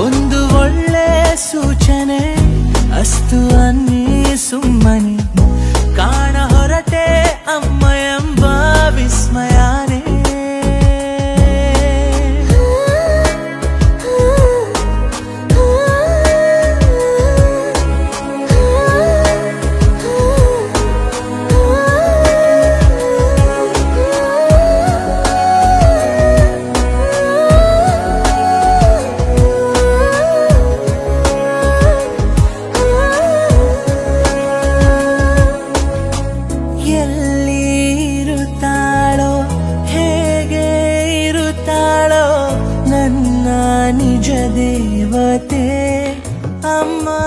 短的 தெய்வத்தே அம்மா.